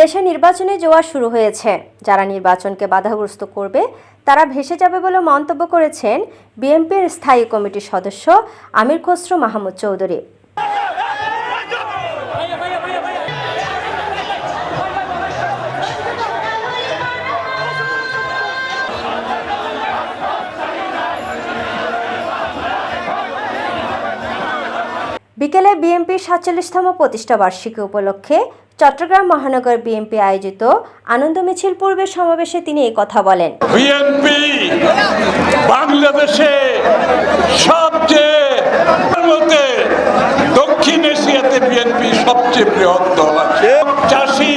দেশে নির্বাচনে জোয়ার শুরু হয়েছে। যারা নির্বাচনকে বাধাগ্রস্ত করবে, তারা ভেসে যাবে বলে মন্তব্য করেছেন বিএনপির স্থায়ী কমিটির সদস্য আমির খসরু মাহমুদ চৌধুরী। বিকেলে বিএনপির সাতচল্লিশতম প্রতিষ্ঠা বার্ষিকী উপলক্ষে চট্টগ্রাম মহানগর বিএনপি আয়োজিত আনন্দ মিছিল পূর্বে সমাবেশে তিনি কথা বলেন। বিএনপি বাংলাদেশে সবচেয়ে দক্ষিণ এশিয়াতে বিএনপি সবচেয়ে বৃহৎ দল আছে। চাষি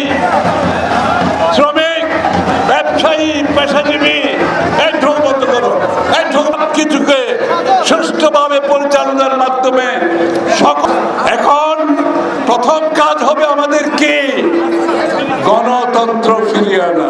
গণতন্ত্র ফিরিয়ে আনা।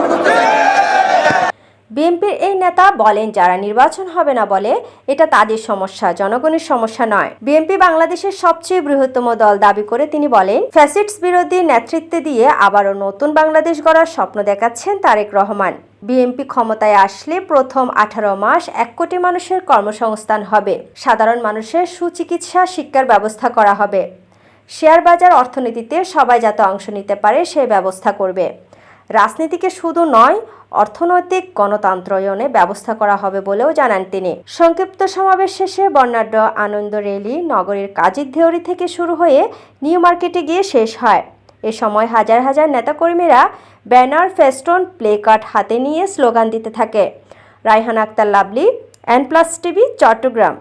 বিএনপির এই নেতা বলেন, যারা নির্বাচন হবে না বলে, এটা তাদের সমস্যা, জনগণের সমস্যা নয়। বিএনপি বাংলাদেশের সবচেয়ে বৃহত্তম দল দাবি করে তিনি বলেন, ফ্যাসিস্ট বিরোধী নেতৃত্বে দিয়ে আবারও নতুন বাংলাদেশ গড়ার স্বপ্ন দেখাচ্ছেন তারেক রহমান। বিএনপি ক্ষমতায় আসলে প্রথম আঠারো মাস এক কোটি মানুষের কর্মসংস্থান হবে। সাধারণ মানুষের সুচিকিৎসা, শিক্ষার ব্যবস্থা করা হবে। শেয়ার বাজার অর্থনীতিতে সবাই যাতে অংশ নিতে পারে সেই ব্যবস্থা করবে। রাজনীতিকে শুধু নয়, অর্থনৈতিক গণতন্ত্রায়নে ব্যবস্থা করা হবে বলেও জানান তিনি। সংক্ষিপ্ত সমাবেশ শেষে বর্ণাঢ্য আনন্দ র্যালি নগরীর কাজীর দেওরি থেকে শুরু হয়ে নিউ মার্কেটে গিয়ে শেষ হয়। এ সময় হাজার হাজার নেতাকর্মীরা ব্যানার, ফেস্টন, প্লে কার্ড হাতে নিয়ে স্লোগান দিতে থাকে। Raihan Akhtar, Lovely, N Plus TV, Chattogram.